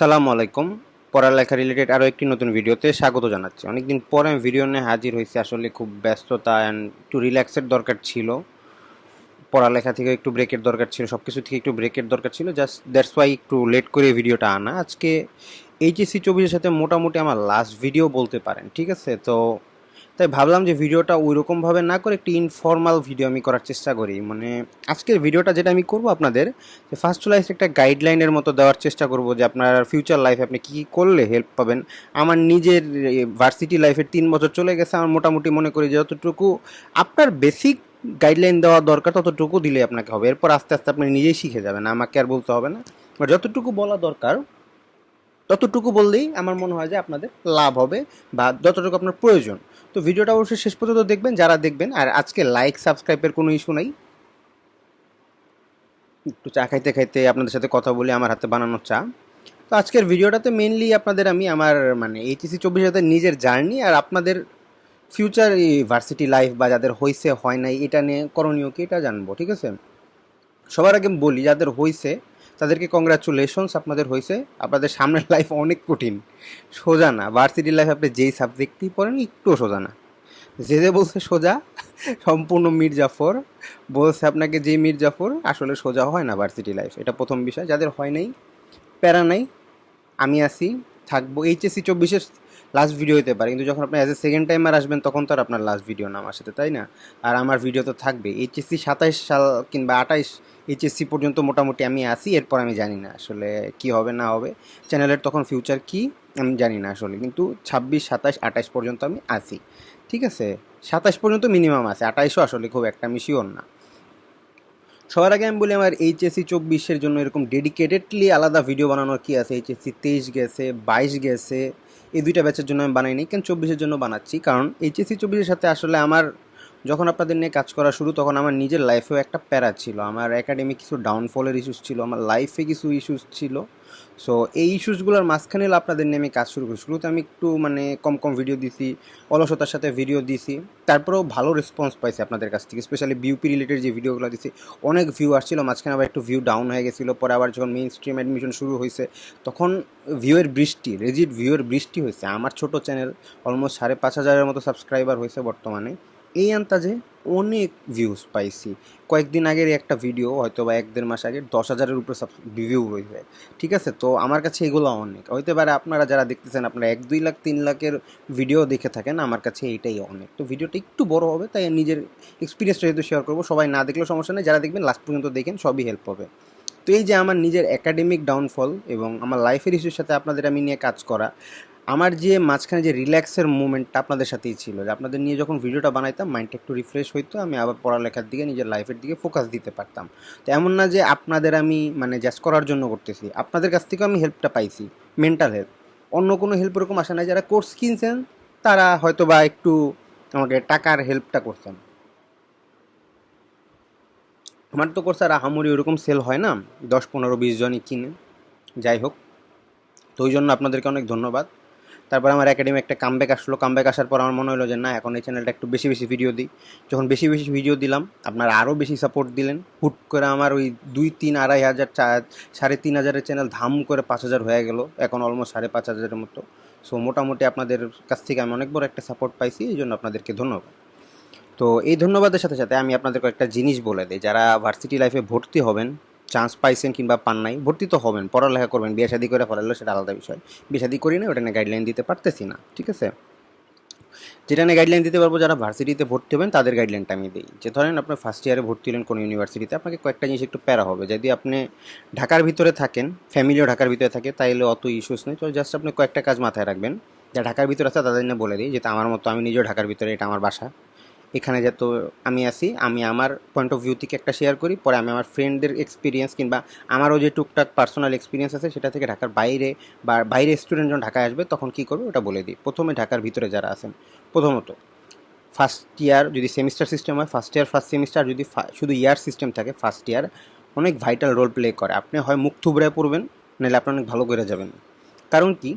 সালামু আলাইকুম। পড়ালেখা রিলেটেড আরও একটি নতুন ভিডিওতে স্বাগত জানাচ্ছি। অনেকদিন পরে আমি ভিডিও নিয়ে হাজির হয়েছি। আসলে খুব ব্যস্ততা অ্যান্ড একটু রিল্যাক্সের দরকার ছিল। পড়ালেখা থেকে একটু ব্রেকের দরকার ছিল সব কিছু থেকে একটু ব্রেকের দরকার ছিল। জাস্ট দ্যাটস ওয়াই একটু লেট করে ভিডিওটা আনা। আজকে এইচএসসি চব্বিশের সাথে মোটামুটি আমার লাস্ট ভিডিও বলতে পারেন, ঠিক আছে? তো তাই ভাবলাম যে ভিডিওটা ওই রকমভাবে না করে একটি ইনফর্মাল ভিডিও আমি করার চেষ্টা করি। মানে আজকের ভিডিওটা যেটা আমি করব আপনাদের, যে ফার্স্ট লাইফ একটা গাইডলাইনের মতো দেওয়ার চেষ্টা করব যে আপনার ফিউচার লাইফে আপনি কী করলে হেল্প পাবেন। আমার নিজের ভার্সিটি লাইফের তিন বছর চলে গেছে, আমার মোটামুটি মনে করি যতটুকু আপনার বেসিক গাইডলাইন দেওয়া দরকার ততটুকু দিলে আপনাকে হবে। এরপর আস্তে আস্তে আপনি নিজেই শিখে যাবেন, আমাকে আর বলতে হবে না। আর যতটুকু বলা দরকার ততটুকু বললেই আমার মনে হয় যে আপনাদের লাভ হবে বা যতটুকু আপনার প্রয়োজন। তো ভিডিওটা অবশ্যই শেষ পর্যন্ত দেখবেন, যারা দেখবেন, আর আজকে লাইক সাবস্ক্রাইবের কোনো ইস্যু নাই। একটু চা খাইতে খাইতে আপনাদের সাথে কথা বলি আমার হাতে বানানো চা। তো আজকের ভিডিওটাতে মেনলি আপনাদের আমি আমার মানে এইচএসি চব্বিশ হাজার নিজের জার্নি আর আপনাদের ফিউচার ভার্সিটি লাইফ বা যাদের হয়েছে হয় নাই, এটা নিয়ে করণীয় কি, এটা জানব, ঠিক আছে? সবার আগে বলি, যাদের হয়েছে তাদেরকে কংগ্রাচুলেশনস আপনাদের হয়েছে। আপনাদের সামনের লাইফ অনেক কঠিন। সোজা না। ভার্সিটি লাইফ আপনি যেই সাবজেক্টই পড়েন, একটুও সোজা না। যে যে বলছে সোজা, সম্পূর্ণ মির্জাফর বলছে আপনাকে যে মির্জাফর আসলে সোজা হয় না ভার্সিটি লাইফ এটা প্রথম বিষয়। যাদের হয় নাই, প্যারা নাই, আমি আসি থাকব এইচএসসি চব্বিশের লাস্ট ভিডিও হতে পারে। কিন্তু যখন আপনি অ্যাজ এ সেকেন্ড টাইমার আসবেন, তখন তো আর আপনার লাস্ট ভিডিও না আমার সাথে, তাই না? আর আমার ভিডিও তো থাকবে। এইচএসসি সাতাইশ সাল কিংবা আঠাইশ এইচএসসি পর্যন্ত মোটামুটি আমি আসি এরপর আমি জানি না আসলে কি হবে, না হবে। চ্যানেলের তখন ফিউচার কি, আমি জানি না আসলে। কিন্তু ছাব্বিশ সাতাশ আঠাইশ পর্যন্ত আমি আসি ঠিক আছে? সাতাশ পর্যন্ত মিনিমাম আছে। আঠাইশও আসলে খুব একটা আমি শিওর না। সবার আগে আমি বলি, আমার এইচএসসি চব্বিশের জন্য এরকম ডেডিকেটেডলি আলাদা ভিডিও বানানোর কী আছে? এইচএসসি তেইশ গেছে, বাইশ গেছে, এই দুইটা ব্যাচের জন্য আমি বানাইনি। কেন চব্বিশের জন্য বানাচ্ছি? কারণ এইচএসসি চব্বিশের সাথে আসলে আমার যখন আপনাদের নিয়ে কাজ করা শুরু, তখন আমার নিজের লাইফেও একটা প্যারা ছিল। আমার একাডেমিক কিছু ডাউনফলের ইস্যুস ছিল, আমার লাইফে কিছু ইস্যুস ছিল। সো এই ইস্যুসগুলোর মাঝখানে আপনাদের নিয়ে আমি কাজ শুরু করি শুরুতে আমি একটু মানে কম কম ভিডিও দিছি, অলসতার সাথে ভিডিও দিছি। তারপরেও ভালো রেসপন্স পাইছি আপনাদের কাছ থেকে স্পেশালি বিউপি রিলেটেড যে ভিডিওগুলো দিছি, অনেক ভিউ আসছিল। মাঝখানে আবার একটু ভিউ ডাউন হয়ে গেছিল। পরে আবার যখন মেইন স্ট্রিম অ্যাডমিশন শুরু হয়েছে তখন ভিউয়ের বৃষ্টি রেজিট ভিউয়ের বৃষ্টি হয়েছে আমার ছোট চ্যানেল অলমোস্ট সাড়ে পাঁচ হাজারের মতো সাবস্ক্রাইবার হয়েছে বর্তমানে। এই আন্তাজে অনেক ভিউজ পাইছি। কয়েকদিন আগের একটা ভিডিও হয়তো বা এক দেড় মাস আগে, দশ হাজারের উপরে ভিউ হয়েছে ঠিক আছে? তো আমার কাছে এগুলো অনেক। হইতে পারে আপনারা যারা দেখতেছেন, আপনারা এক, দুই লাখ, তিন লাখের ভিডিও দেখে থাকেন, আমার কাছে এইটাই অনেক। তো ভিডিওটা একটু বড় হবে, তাই নিজের এক্সপিরিয়েন্সটা যেহেতু শেয়ার করব, সবাই না দেখলেও সমস্যা নেই, যারা দেখবেন লাস্ট পর্যন্ত দেখেন, সবই হেল্প হবে। তো এই যে আমার নিজের একাডেমিক ডাউনফল এবং আমার লাইফের ইস্যুর সাথে আপনাদের আমি নিয়ে কাজ করা আমার যে মাঝখানে যে রিল্যাক্সের মুমেন্টটা আপনাদের সাথেই ছিল, যে আপনাদের নিয়ে যখন ভিডিওটা বানাইতাম, মাইন্ডটা একটু রিফ্রেশ হইতো, আমি আবার পড়ালেখার দিকে, নিজের লাইফের দিকে ফোকাস দিতে পারতাম। তো এমন না যে আপনাদের আমি মানে জাস্ট করার জন্য করতেছি, আপনাদের কাছ থেকেও আমি হেল্পটা পাইছি মেন্টাল হেল্প অন্য কোনো হেল্প এরকম আসে না যারা কোর্স কিনছেন, তারা হয়তো বা একটু আমাকে টাকার হেল্পটা করছেন। আমার তো কোর্স আর আহামরি ওরকম সেল হয় না, দশ, পনেরো, বিশ জনই কিনে, যাই হোক। তো ওই জন্য আপনাদেরকে অনেক ধন্যবাদ। তারপর আমার একাডেমি একটা কামব্যাক আসলো। কামব্যাক আসার পর আমার মনে হলো যে, না, এখন এই চ্যানেলটা একটু বেশি বেশি ভিডিও দিই। যখন বেশি বেশি ভিডিও দিলাম, আপনারা আরও বেশি সাপোর্ট দিলেন। হুট করে আমার ওই দুই তিন আড়াই হাজার চার সাড়ে তিন হাজারের চ্যানেল ধাম করে পাঁচ হাজার হয়ে গেল। এখন অলমোস্ট সাড়ে পাঁচ হাজারের মতো। সো মোটামুটি আপনাদের কাছ থেকে আমি অনেক বড় একটা সাপোর্ট পাইছি, এই জন্য আপনাদেরকে ধন্যবাদ। তো, এই ধন্যবাদের সাথে সাথে আমি আপনাদের কয়েকটা জিনিস বলে দিই। যারা ভার্সিটি লাইফে ভর্তি হবেন চান্স পাইছেন কিংবা পান নাই, ভর্তি তো হবেন, পড়ালেখা করবেন, বিয়ে শাদি করে ফলালো সেটা আলাদা বিষয়। বিয়ে শাদি করি না, ওটা নিয়ে গাইডলাইন দিতে পারতেছি না, ঠিক আছে? যেটা নিয়ে গাইডলাইন দিতে পারব, যারা ভার্সিটিতে ভর্তি হবেন, তাদের গাইডলাইনটা আমি দিই। যে ধরেন আপনার ফার্স্ট ইয়ারে ভর্তি হলেন কোনো ইউনিভার্সিটিতে আপনাকে কয়েকটা জিনিস একটু প্যারা হবে। যদি আপনি ঢাকার ভিতরে থাকেন ফ্যামিলিও ঢাকার ভিতরে থাকে, তাইলে অত ইস্যুস নেই। তো জাস্ট আপনি কয়েকটা কাজ মাথায় রাখবেন, যা ঢাকার ভিতরে আছে, তাদের জন্য বলে দিই, যেটা আমার মতো, আমি নিজেও ঢাকার ভিতরে, এটা আমার বাসা। এখানে যত আমি আসি আমি আমার পয়েন্ট অফ ভিউ থেকে একটা শেয়ার করি, পরে আমি আমার ফ্রেন্ডদের এক্সপিরিয়েন্স কিংবা আমারও যে টুকটাক পার্সোনাল এক্সপিরিয়েন্স আছে সেটা থেকে ঢাকার বাইরে বা বাইরে স্টুডেন্ট যখন ঢাকায় আসবে, তখন কী করবে ওটা বলে দিই। প্রথমে ঢাকার ভিতরে যারা আছেন, প্রথমত ফার্স্ট ইয়ার যদি সেমিস্টার সিস্টেম হয় ফার্স্ট ইয়ার ফার্স্ট সেমিস্টার যদি শুধু ইয়ার সিস্টেম থাকে ফার্স্ট ইয়ার অনেক ভাইটাল রোল প্লে করে। আপনি হয় মুখ থুবড়ে পড়বেন, নাহলে আপনি অনেক ভালো করে যাবেন। কারণ কি?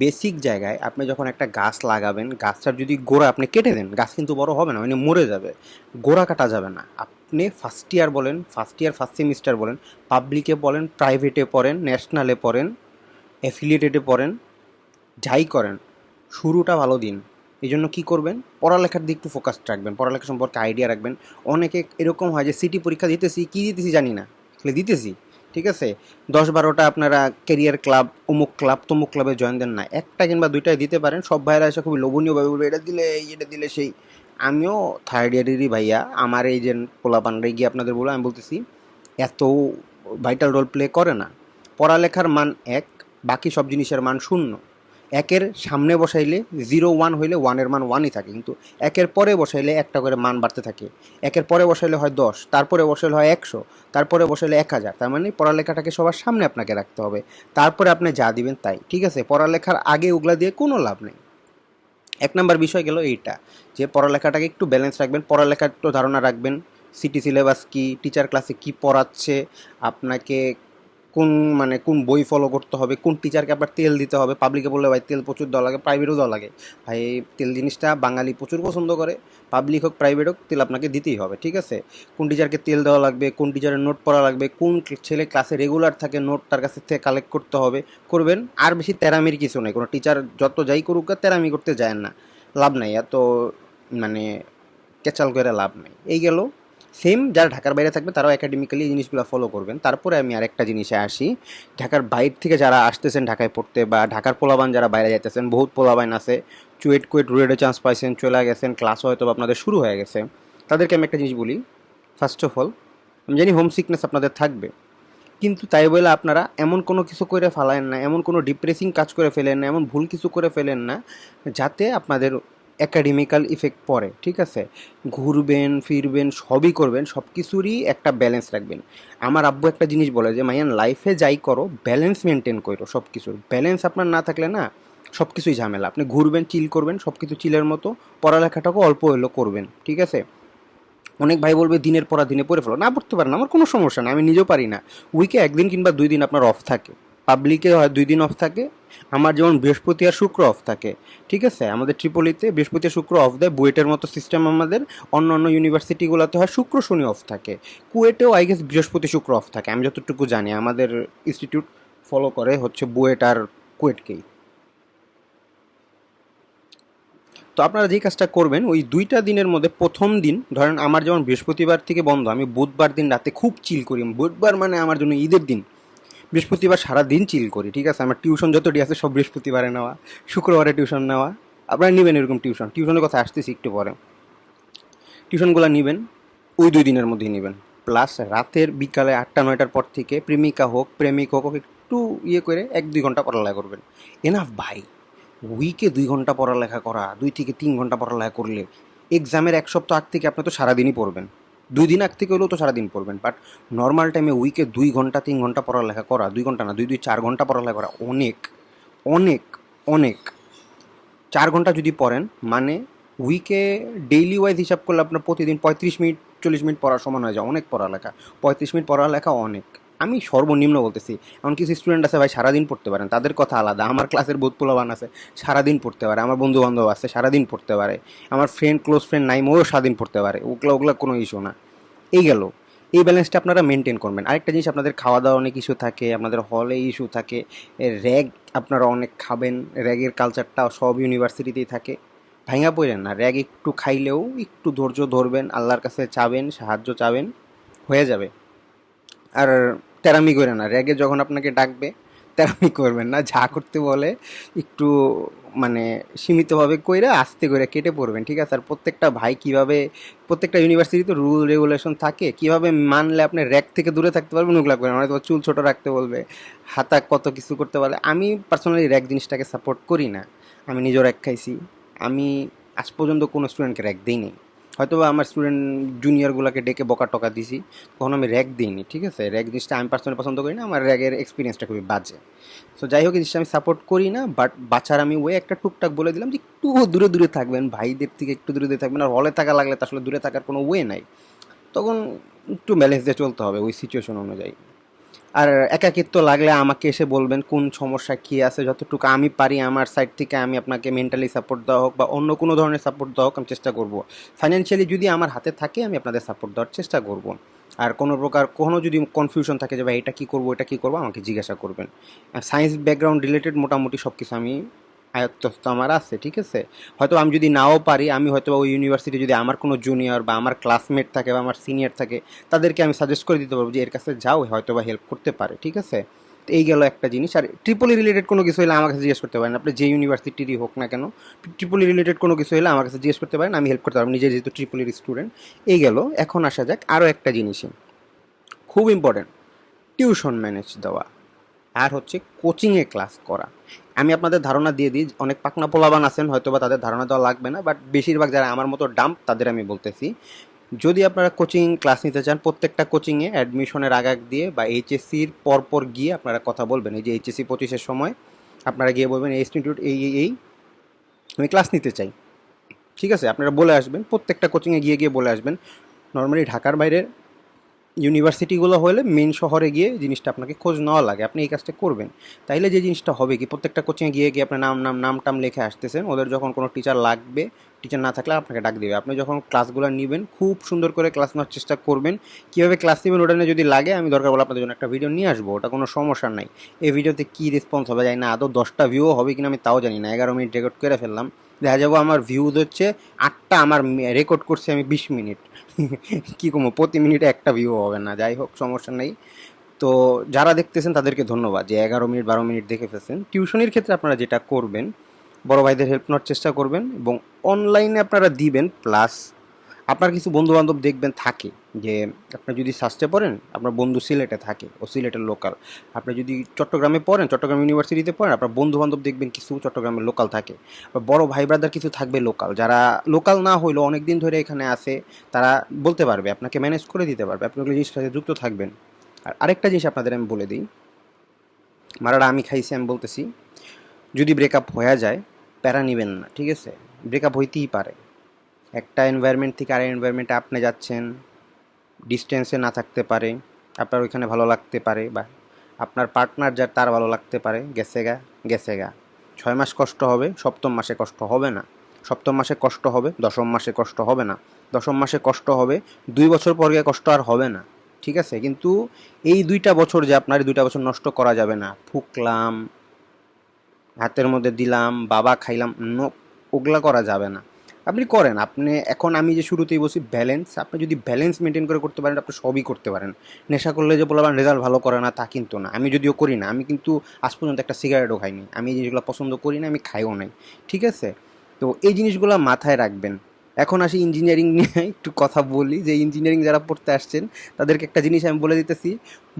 বেসিক জায়গায় আপনি যখন একটা গাছ লাগাবেন গাছটার যদি গোড়া আপনি কেটে দেন, গাছ কিন্তু বড় হবে না মানে মরে যাবে। গোড়া কাটা যাবে না। আপনি ফার্স্ট ইয়ার বলেন ফার্স্ট ইয়ার ফার্স্ট সেমিস্টার বলেন পাবলিকে বলেন প্রাইভেটে পড়েন ন্যাশনালে পড়েন অ্যাফিলিয়েটেডে পড়েন, যাই করেন, শুরুটা ভালো দিন। এই জন্য কী করবেন? পড়ালেখার দিকে একটু ফোকাস রাখবেন, পড়ালেখা সম্পর্কে আইডিয়া রাখবেন। অনেকে এরকম হয় যে সিটি পরীক্ষা দিতেছি, কী দিতেছি জানি না। দিতেছি। ঠিক আছে? দশ বারোটা আপনারা কেরিয়ার ক্লাব অমুক ক্লাব তমুক ক্লাবে জয়েন দেন না। একটা কিংবা দুইটাই দিতে পারেন। সব ভাইয়েরা এসে খুবই লোভনীয়ভাবে বলবে, এটা দিলে এটা দিলে সেই। আমিও থার্ড ইয়ারেরই ভাইয়া। আমার এই যে পোলাপানরাই গিয়ে আপনাদের বলে আমি বলতেছি, এত ভাইটাল রোল প্লে করে না। পড়ালেখার মান এক, বাকি সব জিনিসের মান শূন্য। একের সামনে বসাইলে জিরো ওয়ান হইলে ওয়ানের মান ওয়ানই থাকে, কিন্তু একের পরে বসাইলে একটা করে মান বাড়তে থাকে। একের পরে বসাইলে হয় দশ, তারপরে বসাইলে হয় একশো, তারপরে বসাইলে এক হাজার, তার মানে পড়ালেখাটাকে সবার সামনে আপনাকে রাখতে হবে। তারপরে আপনি যা দিবেন তাই, ঠিক আছে? পড়ালেখার আগে ওগুলা দিয়ে কোনো লাভ নেই। এক নম্বর বিষয় গেল এইটা, যে পড়ালেখাটাকে একটু ব্যালেন্স রাখবেন, পড়ালেখার একটু ধারণা রাখবেন। সিটি সিলেবাস কি টিচার ক্লাসে কি পড়াচ্ছে, আপনাকে কোন মানে কোন বই ফলো করতে হবে, কোন টিচারকে আপনার তেল দিতে হবে? পাবলিকে বললে, ভাই, তেল প্রচুর দেওয়া লাগে প্রাইভেটও দেওয়া লাগে। ভাই, তেল জিনিসটা বাঙালি প্রচুর পছন্দ করে। পাবলিক হোক প্রাইভেট হোক, তেল আপনাকে দিতেই হবে, ঠিক আছে? কোন টিচারকে তেল দেওয়া লাগবে, কোন টিচারের নোট পড়া লাগবে, কোন ছেলে ক্লাসে রেগুলার থাকে নোট তার কাছে থেকে কালেক্ট করতে হবে, করবেন। আর বেশি তেরামির কিছু নেই, কোনো টিচার যত যাই করুক, তেরামি করতে যায় না, লাভ নাই, এত মানে কেচাল করে লাভ নাই। এই গেল সেম, যারা ঢাকার বাইরে থাকবে তারাও একাডেমিক্যালি এই জিনিসগুলো ফলো করবেন। তারপরে আমি আরেকটা জিনিসে আসি। ঢাকার বাইরে থেকে যারা আসতেছেন ঢাকায় পড়তে বা ঢাকার পোলাবান যারা বাইরে যাইতেছেন, বহুত পোলাবান আছে। চুয়েট কুয়েট রুয়েটে চান্স পাইছেন, চলে গেছেন ক্লাস হয়তো আপনাদের শুরু হয়ে গেছে। তাদেরকে আমি একটা জিনিস বলি। ফার্স্ট অফ অল আমি জানি হোম সিকনেস আপনাদের থাকবে। কিন্তু তাই বলে আপনারা এমন কোনো কিছু করে ফেলেন না, এমন কোনো ডিপ্রেসিং কাজ করে ফেলেন না, এমন ভুল কিছু করে ফেলেন না, যাতে আপনাদের একাডেমিক্যাল ইফেক্ট পড়ে, ঠিক আছে? ঘুরবেন, ফিরবেন, সবই করবেন সব কিছুরই একটা ব্যালেন্স রাখবেন। আমার আব্বু একটা জিনিস বলে যে, মাইয়ান লাইফে যাই করো ব্যালেন্স মেনটেন করো সব কিছুর ব্যালেন্স আপনার না থাকলে না সব কিছুই ঝামেলা। আপনি ঘুরবেন চিল করবেন সব কিছু চিলের মতো পড়ালেখাটাকেও অল্প হলেও করবেন, ঠিক আছে? অনেক ভাই বলবে, দিনের পর দিনে পড়ে ফেলো। না, পড়তে পারেন, আমার কোনো সমস্যা না, আমি নিজেও পারি না। উইকে একদিন কিংবা দুই দিন আপনার অফ থাকে। পাবলিকে হয়, দুই দিন অফ থাকে। আমার যেমন বৃহস্পতি আর শুক্র অফ থাকে, ঠিক আছে? আমাদের ট্রিপলিতে বৃহস্পতি শুক্র অফ দেয়, বুয়েটের মতো সিস্টেম আমাদের অন্য অন্য ইউনিভার্সিটিগুলোতে হয়, শুক্র শনি অফ থাকে। কুয়েটেও আই গেস বৃহস্পতি শুক্র অফ থাকে, আমি যতটুকু জানি, আমাদের ইনস্টিটিউট ফলো করে হচ্ছে বুয়েট আর কুয়েটকেই। তো আপনারা যেই কাজটা করবেন, ওই দুইটা দিনের মধ্যে প্রথম দিন, ধরেন আমার যেমন বৃহস্পতিবার থেকে বন্ধ, আমি বুধবার দিন রাতে খুব চিল করি। বুধবার মানে আমার জন্য ঈদের দিন। বৃহস্পতিবার সারা দিন চিল করি, ঠিক আছে? আমার টিউশন যতটি আছে সব বৃহস্পতিবারে নেওয়া, শুক্রবারে টিউশন নেওয়া। আপনারা নেবেন এরকম টিউশন টিউশনের কথা আসতেছি একটু পরে। টিউশনগুলো নেবেন, ওই দুই দিনের মধ্যেই নেবেন। প্লাস রাতের বিকালে আটটা, নয়টার পর থেকে প্রেমিকা হোক, প্রেমিক হোক, একটু ইয়ে করে এক, দুই ঘণ্টা পড়ালেখা করবেন। এনাফ ভাই। উইকে দুই ঘণ্টা পড়ালেখা করা, দুই থেকে তিন ঘণ্টা পড়ালেখা করলে এক্সামের এক সপ্তাহ আগ থেকে আপনি তো সারাদিনই পড়বেন। দুই দিন আগ থেকে হলেও তো সারাদিন পড়বেন বাট নর্মাল টাইমে উইকে দুই ঘণ্টা, তিন ঘণ্টা পড়ালেখা করা, দুই ঘণ্টা না, দুই দুই, চার ঘণ্টা পড়ালেখা করা, অনেক অনেক অনেক। চার ঘণ্টা যদি পড়েন মানে উইকে ডেইলি ওয়াইজ হিসাব করলে আপনার প্রতিদিন পঁয়ত্রিশ মিনিট, চল্লিশ মিনিট পড়ার সমান হয়ে যায়, অনেক পড়ালেখা, পঁয়ত্রিশ মিনিট পড়ালেখা অনেক। আমি সর্বনিম্ন বলতেছি। এমন কিছু স্টুডেন্ট আছে ভাই, সারাদিন পড়তে পারেন তাদের কথা আলাদা। আমার ক্লাসের বহুত পোলাবান আছে, সারাদিন পড়তে পারে। আমার বন্ধু বান্ধব আছে, সারাদিন পড়তে পারে। আমার ফ্রেন্ড ক্লোজ ফ্রেন্ড নাই ওও সারাদিন পড়তে পারে। ওগুলো ওগুলো কোনো ইস্যু না। এই গেল। এই ব্যালেন্সটা আপনারা মেনটেন করবেন। আরেকটা জিনিস, আপনাদের খাওয়া দাওয়া অনেক ইস্যু থাকে, আপনাদের হলে ইস্যু থাকে। র্যাগ আপনারা অনেক খাবেন। র্যাগের কালচারটা সব ইউনিভার্সিটিতেই থাকে। ভাঙা পড়েন না। র্যাগ একটু খাইলেও একটু ধৈর্য ধরবেন, আল্লাহর কাছে চাবেন, সাহায্য চাবেন, হয়ে যাবে। আর তেরামি করে না র্যাগে যখন আপনাকে ডাকবে, তেরামি করবেন না, যা করতে বলে একটু মানে সীমিতভাবে কইরা আস্তে করে কেটে পড়বেন, ঠিক আছে? আর প্রত্যেকটা ভাই কীভাবে, প্রত্যেকটা ইউনিভার্সিটিতে রুল রেগুলেশন থাকে, কীভাবে মানলে আপনি র্যাক থেকে দূরে থাকতে পারবেন, ওগুলো করেন হয়তো চুল ছোটো রাখতে বলবে, হাতা কত কিছু করতে পারলে আমি পার্সোনালি র্যাক জিনিসটাকে সাপোর্ট করি না, আমি নিজেও র্যাক খাইছি, আমি আজ পর্যন্ত কোনো স্টুডেন্টকে র্যাক দিই হয়তো আমার স্টুডেন্ট জুনিয়রগুলোকে ডেকে বকা টকা দিছি, কখনো আমি র্যাক দিইনি, ঠিক আছে? র্যাক জিনিসটা আমি পার্সোনালি পছন্দ করি না, আমার র্যাগের এক্সপিরিয়েন্সটা খুবই বাজে। সো যাই হোক জিনিসটা আমি সাপোর্ট করি না বাট বাচ্চার আমি ওয়ে একটা টুকটাক বলে দিলাম যে একটু দূরে দূরে থাকবেন, ভাইদের থেকে একটু দূরে দূরে থাকবেন, আর হলে থাকা লাগলে তো আসলে দূরে থাকার কোনো ওয়ে নাই। তখন একটু ব্যালেন্স দিয়ে চলতে হবে ওই সিচুয়েশন অনুযায়ী। আর একাকিত্ব লাগলে আমাকে এসে বলবেন কোন সমস্যা, কী আছে, যতটুকু আমি পারি আমার সাইড থেকে আমি আপনাকে মেন্টালি সাপোর্ট দেওয়া হোক বা অন্য কোনো ধরনের সাপোর্ট দেওয়া হোক আমি চেষ্টা করব। ফাইন্যান্সিয়ালি যদি আমার হাতে থাকে, আমি আপনাদের সাপোর্ট দেওয়ার চেষ্টা করব। আর কোনো প্রকার, কোনো যদি কনফিউশন থাকে যে ভাই এটা কী করব এটা কী করব, আমাকে জিজ্ঞাসা করবেন। সায়েন্স ব্যাকগ্রাউন্ড রিলেটেড মোটামুটি সব কিছু আমি আয়ত্তস্ত আমার আছে, ঠিক আছে? হয়তো আমি যদি নাও পারি, আমি হয়তো ওই ইউনিভার্সিটি যদি আমার কোনো জুনিয়র বা আমার ক্লাসমেট থাকে বা আমার সিনিয়র থাকে, তাদেরকে আমি সাজেস্ট করে দিতে পারব যে, এর কাছে যাও, হয়তো বা হেল্প করতে পারে ঠিক আছে? তো এই গেল একটা জিনিস। আর ট্রিপলি রিলেটেড কোনো কিছু হলে আমার কাছে জিজ্ঞেস করতে পারেন। আপনি যে ইউনিভার্সিটিরই হোক না কেন ট্রিপলি রিলেটেড কোনো কিছু হলে আমার কাছে জিজ্ঞেস করতে পারেন, আমি হেল্প করতে পারব। নিজে যেহেতু ট্রিপলির স্টুডেন্ট এই গেল। এখন আসা যাক আরও একটা জিনিসই খুব ইম্পর্টেন্ট টিউশন ম্যানেজ দেওয়া। আর হচ্ছে কোচিংয়ে ক্লাস করা। আমি আপনাদের ধারণা দিয়ে দিই, অনেক পাকনা পোলাবান আছেন হয়তো বা তাদের ধারণা দেওয়া লাগবে না বাট বেশিরভাগ যারা আমার মতো ডাম্প তাদের আমি বলতেছি, যদি আপনারা কোচিং ক্লাস নিতে চান, প্রত্যেকটা কোচিংয়ে অ্যাডমিশনের আগ দিয়ে বা এইচএসসির পরপর গিয়ে আপনারা কথা বলবেন। এই যে এইচএসসি পঁচিশের সময়, আপনারা গিয়ে বলবেন, এই ইনস্টিটিউট এই এই এই, আমি ক্লাস নিতে চাই। ঠিক আছে? আপনারা বলে আসবেন, প্রত্যেকটা কোচিংয়ে গিয়ে গিয়ে বলে আসবেন। নর্মালি ঢাকার বাইরে ইউনিভার্সিটিগুলো হলে মেন শহরে গিয়ে জিনিসটা আপনাকে খোঁজ নেওয়া লাগে, আপনি এই কাজটা করবেন। তাইলে যে জিনিসটা হবে কি, প্রত্যেকটা কোচিংয়ে গিয়ে গিয়ে আপনার নাম নাম নাম, টাম লিখে আসতেছেন, ওদের যখন কোনো টিচার লাগবে টিচার না থাকলে আপনাকে ডাক দেবে। আপনি যখন ক্লাসগুলো নেবেন, খুব সুন্দর করে ক্লাস নেওয়ার চেষ্টা করবেন। কীভাবে ক্লাস নেবেন ওটা নিয়ে যদি লাগে, আমি দরকার বলে আপনাদের জন্য একটা ভিডিও নিয়ে আসব, ওটা কোনো সমস্যা নাই। এই ভিডিওতে কী রেসপন্স হবে, জানি না, আদৌ দশটা ভিউ হবে কিনা আমি তাও জানি না, এগারো মিনিট রেকর্ড করে ফেললাম। দেখা যাব আমার ভিউজ হচ্ছে আটটা আমার রেকর্ড করছি আমি বিশ মিনিট। কী কমো, প্রতি মিনিটে একটা ভিউ হবে না, যাই হোক, সমস্যা নেই। তো যারা দেখতেছেন, তাদেরকে ধন্যবাদ যে এগারো মিনিট, বারো মিনিট দেখে ফেলছেন। টিউশনির ক্ষেত্রে আপনারা যেটা করবেন, বড় ভাইদের হেল্প নেওয়ার চেষ্টা করবেন এবং অনলাইনে আপনারা দিবেন প্লাস আপনার কিছু বন্ধু বান্ধব দেখবেন থাকে যে আপনি যদি সাস্টে পড়েন, আপনার বন্ধু সিলেটে থাকে, ও সিলেটের লোকাল আপনি যদি চট্টগ্রামে পড়েন, চট্টগ্রাম ইউনিভার্সিটিতে পড়েন, আপনার বন্ধু বান্ধব দেখবেন কিছু চট্টগ্রামের লোকাল থাকে। বা বড় ভাই ব্রাদার কিছু থাকবে লোকাল যারা লোকাল না হইলেও অনেক দিন ধরে এখানে আসে তারা বলতে পারবে, আপনাকে ম্যানেজ করে দিতে পারবে, আপনি ওই জিনিসটার সাথে যুক্ত থাকবেন। আর আরেকটা জিনিস আপনাদের আমি বলে দিই মারাটা আমি খাইছি, আমি বলতেছি, যদি ব্রেকআপ হয়ে যায়, প্যারা নেবেন না, ঠিক আছে? ব্রেকআপ হইতেই পারে। একটা এনভায়রনমেন্ট থেকে আরেক এনভায়রনমেন্টে আপনি যাচ্ছেন ডিস্টেন্সে না থাকতে পারে, আপনার ওইখানে ভালো লাগতে পারে বা আপনার পার্টনার যার তার ভালো লাগতে পারে, গেছে গা গেছে গা। ছয় মাস কষ্ট হবে, সপ্তম মাসে কষ্ট হবে না। সপ্তম মাসে কষ্ট হবে, দশম মাসে কষ্ট হবে না। দশম মাসে কষ্ট হবে, দুই বছর পর গিয়ে কষ্ট আর হবে না। ঠিক আছে? কিন্তু এই দুইটা বছর যে আপনার দুইটা বছর নষ্ট করা যাবে না। ফুকলাম, হাতের মধ্যে দিলাম, বাবা খাইলাম ওগুলা করা যাবে না। আপনি করেন, আপনি এখন আমি যে শুরুতেই বলছি ব্যালেন্স আপনি যদি ব্যালেন্স মেনটেন করে করতে পারেন, আপনি সবই করতে পারেন। নেশা করলে যে বলবেন রেজাল্ট ভালো করে না, তা কিন্তু না। আমি যদিও করি না, আমি কিন্তু আজ পর্যন্ত একটা সিগারেটও খাইনি। আমি এই জিনিসগুলো পছন্দ করি না, আমি খাইও নাই। ঠিক আছে? তো এই জিনিসগুলো মাথায় রাখবেন। এখন আসি ইঞ্জিনিয়ারিং নিয়ে, একটু কথা বলি, যে ইঞ্জিনিয়ারিং যারা পড়তে আসছেন, তাদেরকে একটা জিনিস আমি বলে দিতেছি,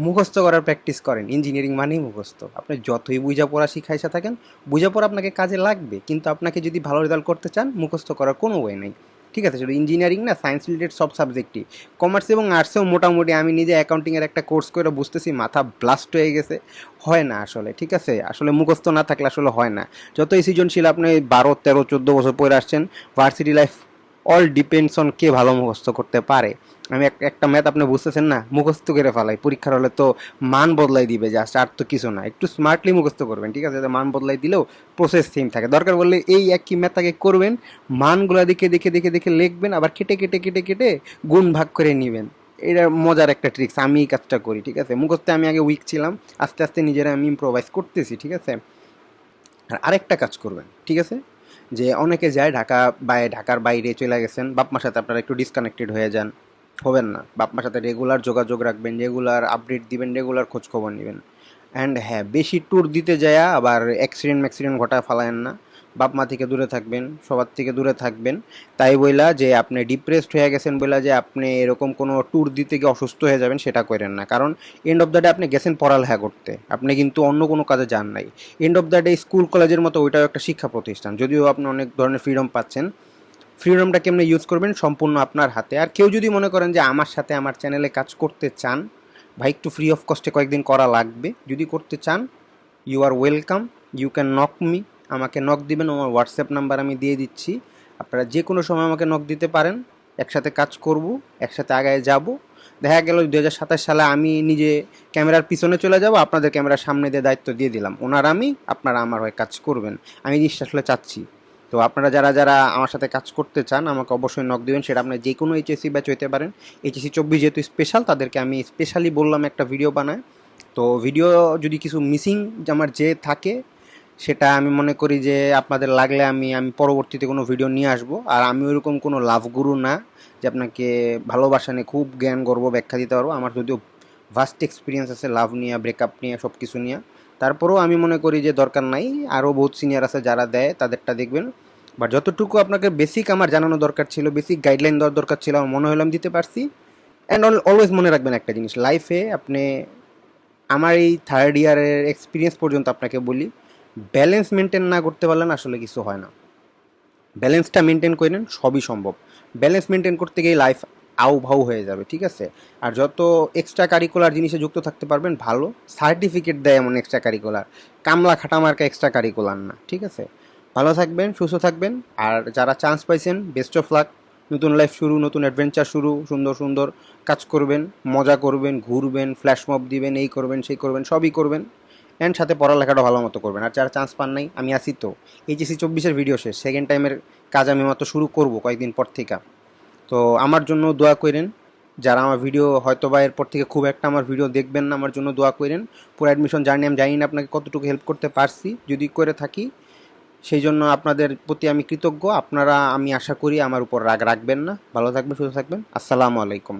মুখস্থ করার প্র্যাকটিস করেন। ইঞ্জিনিয়ারিং মানেই মুখস্থ। আপনি যতই বুঝা পড়া শিখাইসা থাকেন, বুঝা পড়া আপনাকে কাজে লাগবে, কিন্তু আপনাকে যদি ভালো রেজাল্ট করতে চান, মুখস্থ করার কোনো ওয়ে নেই। ঠিক আছে, শুধু ইঞ্জিনিয়ারিং না সায়েন্স রিলেটেড সব সাবজেক্টই কমার্স এবং আর্টসেও মোটামুটি আমি নিজে অ্যাকাউন্টিংয়ের একটা কোর্স করে বুঝতেছি, মাথা ব্লাস্ট হয়ে গেছে। হয় না আসলে, ঠিক আছে? আসলে মুখস্থ না থাকলে আসলে হয় না। যতই সৃজনশীল আপনি বারো, তেরো, চোদ্দ বছর পরে আসছেন varsity life all depends on কে ভালো মুখস্থ করতে পারে। আমি এক- একটা ম্যাথ আপনি বুঝতেছেন না? মুখস্থ করে ফেলাই। পরীক্ষার হলে তো মান বদলাই দিবে জাস্ট আর তো কিছু না। একটু স্মার্টলি মুখস্থ করবেন, ঠিক আছে? মান বদলাই দিলেও প্রসেস সেম থাকে। দরকার বললে এই একই ম্যাথটাকে করবেন, মানগুলো দেখে দেখে দেখে দেখে লিখবেন, আবার কেটে কেটে কেটে কেটে গুণ ভাগ করে নেবেন। এটা মজার একটা ট্রিক্স আমি এই কাজটা করি, ঠিক আছে? মুখস্থে আমি আগে উইক ছিলাম, আস্তে আস্তে নিজেরা আমি ইম্প্রোভাইজ করতেছি, ঠিক আছে? আর আরেকটা কাজ করবেন, ঠিক আছে? যে অনেকে যায় ঢাকা বাই ঢাকার বাইরে চলে গেছেন, বাপমার সাথে আপনারা একটু ডিসকানেক্টেড হয়ে যান। হবেন না। বাপমার সাথে রেগুলার যোগাযোগ রাখবেন রেগুলার আপডেট দিবেন রেগুলার খোঁজ খবর নেবেন। অ্যান্ড হ্যাঁ বেশি ট্যুর দিতে যায় আবার অ্যাক্সিডেন্ট ম্যাক্সিডেন্ট ঘটা ফালায়েন না। বাপ মা থেকে দূরে থাকবেন, সবার থেকে দূরে থাকবেন। তাই বইলা যে আপনি ডিপ্রেসড হয়ে গেছেন বইলা যে আপনি এরকম কোনো ট্যুর দিতে গিয়ে অসুস্থ হয়ে যাবেন, সেটা করেন না। কারণ এন্ড অফ দ্য ডে আপনি গেছেন পড়ালেখা করতে, আপনি কিন্তু অন্য কোনো কাজে যান নাই। End of the day school কলেজের মতো ওইটাও একটা শিক্ষা প্রতিষ্ঠান, যদিও আপনি অনেক ধরনের ফ্রিডম পাচ্ছেন। ফ্রিডমটা কেমনে ইউজ করবেন সম্পূর্ণ আপনার হাতে। আর কেউ যদি মনে করেন যে আমার সাথে আমার চ্যানেলে কাজ করতে চান, ভাই একটু ফ্রি অফ কস্টে কয়েকদিন করা লাগবে। যদি করতে চান you are welcome you can knock me আমাকে নক দিবেন, আমার হোয়াটসঅ্যাপ নাম্বার আমি দিয়ে দিচ্ছি। আপনারা যে কোনো সময় আমাকে নক দিতে পারেন, একসাথে কাজ করব, একসাথে আগায় যাব। দেখা গেল দু হাজার সাতাশ সালে আমি নিজে ক্যামেরার পিছনে চলে যাব, আপনাদের ক্যামেরার সামনে দিয়ে দায়িত্ব দিয়ে দিলাম। ওনার আমি, আপনারা আমার হয়ে কাজ করবেন। আমি জিনিসটা আসলে চাচ্ছি। তো আপনারা যারা যারা আমার সাথে কাজ করতে চান, আমাকে অবশ্যই নক দেবেন। সেটা আপনার যে কোনো এইচএসসি ব্যাচ হইতে পারেন। এইচএসসি চব্বিশ যেহেতু স্পেশাল তাদেরকে আমি স্পেশালি বললাম একটা ভিডিও বানায়। তো ভিডিও যদি কিছু মিসিং আমার যে থাকে সেটা আমি মনে করি যে আপনাদের লাগলে আমি আমি পরবর্তীতে কোনো ভিডিও নিয়ে আসব। আর আমি ওইরকম কোনো লাভ গুরু না যে আপনাকে ভালোবাসা নিয়ে খুব জ্ঞান, গর্ব ব্যাখ্যা দিতে পারব। আমার যদিও ভাস্ট এক্সপিরিয়েন্স আছে লাভ নিয়ে ব্রেকআপ নিয়ে সব কিছু নিয়ে। তারপরেও আমি মনে করি যে দরকার নাই। আরও বহুত সিনিয়র আছে যারা দেয়, তাদেরটা দেখবেন। বা যতটুকু আপনাকে বেসিক আমার জানানো দরকার ছিল বেসিক গাইডলাইন দেওয়ার দরকার ছিল, আমার মনে হলো আমি দিতে পারছি। অ্যান্ড অলওয়েজ মনে রাখবেন একটা জিনিস লাইফে আপনি আমার এই থার্ড ইয়ারের এক্সপিরিয়েন্স পর্যন্ত আপনাকে বলি। ব্যালেন্স মেনটেন না করতে পারলেন আসলে কিছু হয় না। ব্যালেন্সটা মেনটেন করে নেন, সবই সম্ভব। ব্যালেন্স মেনটেন করতে গিয়ে লাইফ আউ ভাউ হয়ে যাবে, ঠিক আছে? আর যত এক্সট্রা কারিকুলার জিনিসে যুক্ত থাকতে পারবেন, ভালো। সার্টিফিকেট দেয় এমন এক্সট্রা কারিকুলার কামলা খাটামার্কা এক্সট্রা কারিকুলার না, ঠিক আছে? ভালো থাকবেন, সুস্থ থাকবেন। আর যারা চান্স পাইছেন বেস্ট অফ লাক নতুন লাইফ শুরু, নতুন অ্যাডভেঞ্চার শুরু, সুন্দর সুন্দর কাজ করবেন, মজা করবেন, ঘুরবেন ফ্ল্যাশ মব দিবেন, এই করবেন, সেই করবেন, সবই করবেন। অ্যান্ড সাথে পড়ালেখাটা ভালো মতো করবেন। আর যারা চান্স পান নাই, আমি আসি তো। এইচএসি চব্বিশের ভিডিও শেষ সেকেন্ড টাইমের কাজ আমি মাত্র শুরু করব কয়েকদিন পর থেকে। তো আমার জন্য দোয়া করেন, যারা আমার ভিডিও হয়তো বা এরপর থেকে খুব একটা আমার ভিডিও দেখবেন না, আমার জন্য দোয়া করেন। পুরো অ্যাডমিশন জার্নি আমি জানি না আপনাকে কতটুকু হেল্প করতে পারছি, যদি করে থাকি। সেই জন্য আপনাদের প্রতি আমি কৃতজ্ঞ। আপনারা, আমি আশা করি আমার উপর রাগ রাখবেন না। ভালো থাকবেন, সুস্থ থাকবেন। আসসালামু আলাইকুম।